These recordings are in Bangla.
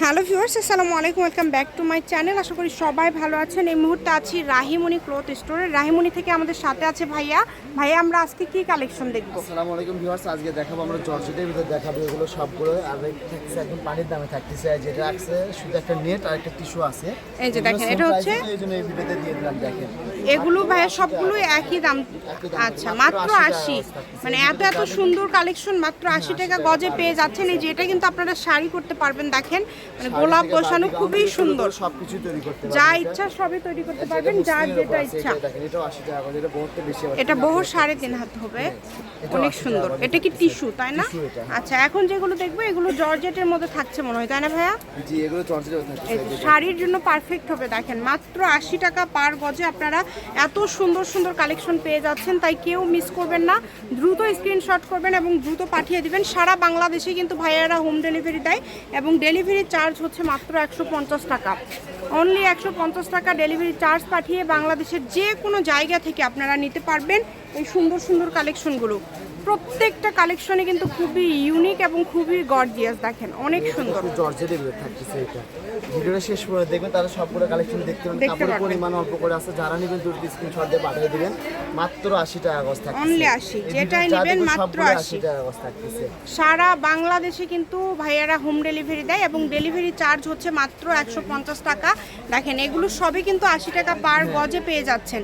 হ্যালো ভিউয়ার্স আসসালামু আলাইকুম welcome back to my channel. আশা করি সবাই ভালো আছেন। এই মুহূর্তে আছি রাহিমণি ক্লথ স্টোরে। রাহিমণি থেকে আমাদের সাথে আছে ভাইয়া। ভাইয়া আমরা আজকে কি কালেকশন দেখব? আসসালামু আলাইকুম ভিউয়ার্স আজকে দেখাবো আমরা জর্জেটের ভিতরে দেখাবো এগুলো সবগুলো। আর থাকছে একদম পানির দামে থাকতেছে যেটা আছে শুধু একটা নেট আর একটা টিস্যু আছে। এই যে দেখেন, এটা হচ্ছে- এই জন্য এই ভিডিওতে দিয়ে দিলাম দেখেন। এগুলো ভাইয়া সবগুলোই একই দাম। আচ্ছা মাত্র মাত্র 80 আশি। মানে এত এত সুন্দর কালেকশন মাত্র আশি টাকা গজে পেয়ে যাচ্ছেন। এই যে এটা কিন্তু আপনারা শাড়ি করতে পারবেন দেখেন। মানে গোলাপ বসানো খুবই সুন্দর। সবকিছু তৈরি করতে যা ইচ্ছা সবই তৈরি করতে পারবেন যার যেটা ইচ্ছা। দেখেন এটাও 80 টাকা করে এটা বহু সাড়ে তিন হাত হবে। অনেক সুন্দর। এটা কি টিস্যু তাই না? আচ্ছা এখন যেগুলো দেখব এগুলো জর্জেটের মধ্যে থাকছে মনে হয় তাই না ভাইয়া? জি এগুলো যে শাড়ির জন্য পারফেক্ট হবে দেখেন মাত্র আশি টাকা পার গজে আপনারা এত সুন্দর সুন্দর কালেকশন পেয়ে যাচ্ছেন তাই কেউ মিস করবেন না। দ্রুত স্ক্রিনশট করবেন এবং দ্রুত পাঠিয়ে দিবেন। সারা বাংলাদেশে কিন্তু ভাইয়ারা হোম ডেলিভারি দেয় এবং ডেলিভারি চার্জ হচ্ছে মাত্র একশো পঞ্চাশ টাকা। অনলি একশো পঞ্চাশ টাকা ডেলিভারি চার্জ পাঠিয়ে বাংলাদেশের যে কোনো জায়গা থেকে আপনারা নিতে পারবেন এই সুন্দর সুন্দর কালেকশনগুলো প্রত্যেকটা কালেকশনে কিন্তু খুবই ইউনিক এবং খুবই গর্জিয়াস দেখেন অনেক সুন্দর। জর্জেটের ভিতরে থাকতেছে এটা। ভিডিওটা শেষ করে দেখবেন তারা সবগুলো কালেকশন দেখতে পাবেন। কাপড়ের পরিমাণ অল্প করে আছে। যারা নেবেন দ্রুত স্ক্রিনশট দিয়ে পাঠিয়ে দিবেন। মাত্র 80 টাকা গজ থাকতেছে। Only 80 যেটাই নেবেন মাত্র 80 টাকা গজ থাকতেছে। সারা বাংলাদেশে কিন্তু ভাইয়ারা হোম ডেলিভারি দেয় এবং ডেলিভারি চার্জ হচ্ছে মাত্র একশো পঞ্চাশ টাকা। দেখেন এগুলো সবই কিন্তু আশি টাকা পার গজে পেয়ে যাচ্ছেন।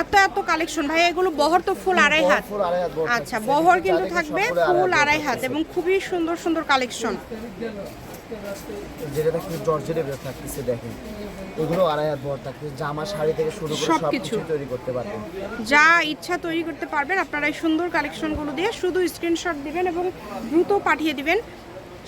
এত এত কালেকশন ভাই এগুলো বহর তো ফুল আড়াই হাত আচ্ছা বহর যা কিন্তু থাকবে ফুল আড়াই হাত এবং খুবই সুন্দর সুন্দর কালেকশন যেটা দেখেন জর্জেটের ভিতরে থাকতেছে দেখেন। এগুলো আড়াই হাত বহর থাকতেছে জামা শাড়ি থেকে শুরু করে সবকিছু। সবকিছু তৈরি করতে পারবেন যা ইচ্ছা তৈরি করতে পারবেন আপনারা এই সুন্দর কালেকশনগুলো দিয়ে শুধু স্ক্রিনশট দিবেন এবং দ্রুত পাঠিয়ে দিবেন।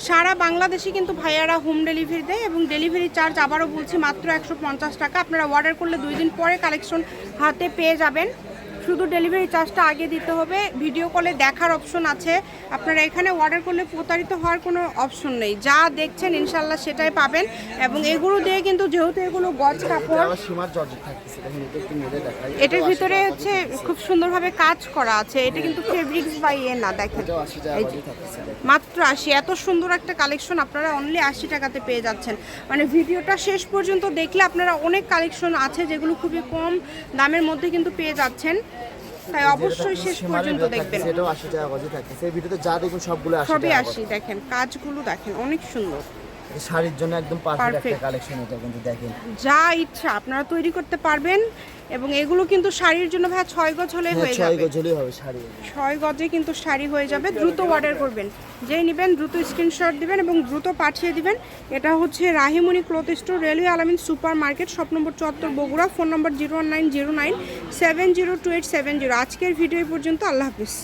সারা বাংলাদেশে কিন্তু ভাইয়ারা হোম ডেলিভারি দেয় এবং ডেলিভারি চার্জ আবারও বলছি মাত্র একশো পঞ্চাশ টাকা। আপনারা অর্ডার করলে দুই দিন পরে কালেকশন হাতে পেয়ে যাবেন। শুধু ডেলিভারি চার্জটা আগে দিতে হবে। ভিডিও কলে দেখার অপশন আছে। আপনারা এখানে অর্ডার করলে প্রতারিত হওয়ার কোনো অপশন নেই। যা দেখছেন ইনশাল্লাহ সেটাই পাবেন। এবং এগুলো দিয়ে কিন্তু যেহেতু এগুলো গজ কাপড় এটার ভিতরে হচ্ছে খুব সুন্দরভাবে কাজ করা আছে। এটা কিন্তু ফেব্রিক্স বা ইয়ে না দেখেন। মাত্র আশি। এত সুন্দর একটা কালেকশন আপনারা অনলি আশি টাকাতে পেয়ে যাচ্ছেন। মানে ভিডিওটা শেষ পর্যন্ত দেখলে আপনারা অনেক কালেকশন আছে যেগুলো খুবই কম দামের মধ্যে কিন্তু পেয়ে যাচ্ছেন। তাই অবশ্যই শেষ পর্যন্ত দেখবেন। সেটাও এটাও আশি টাকা গজে থাকে। সেই ভিডিওতে যা দেখুন সবগুলো আশি সবই টাকা আসি দেখেন কাজগুলো দেখেন অনেক সুন্দর। শাড়ির জন্য একদম পারফেক্ট একটা কালেকশন এটা কিন্তু দেখেন। যা ইচ্ছা আপনারা তৈরি করতে পারবেন এবং এগুলো কিন্তু শাড়ির জন্য ভাই ছয় গজ হলে হ্যাঁ, হয়ে ছয় যাবে। গজ হলেই হবে শাড়ি। ছয় গজে কিন্তু শাড়ি হয়ে যাবে দ্রুত অর্ডার করবেন। যেই নেবেন দ্রুত স্ক্রিনশট দিবেন এবং দ্রুত পাঠিয়ে দিবেন। এটা হচ্ছে Rahimoni cloth store railway Alamin super market shop number চুয়াত্তর Bogura phone number zero one nine zero nine seven zero two eight seven zero আজকের ভিডিও পর্যন্ত আল্লাহ হাফিজ।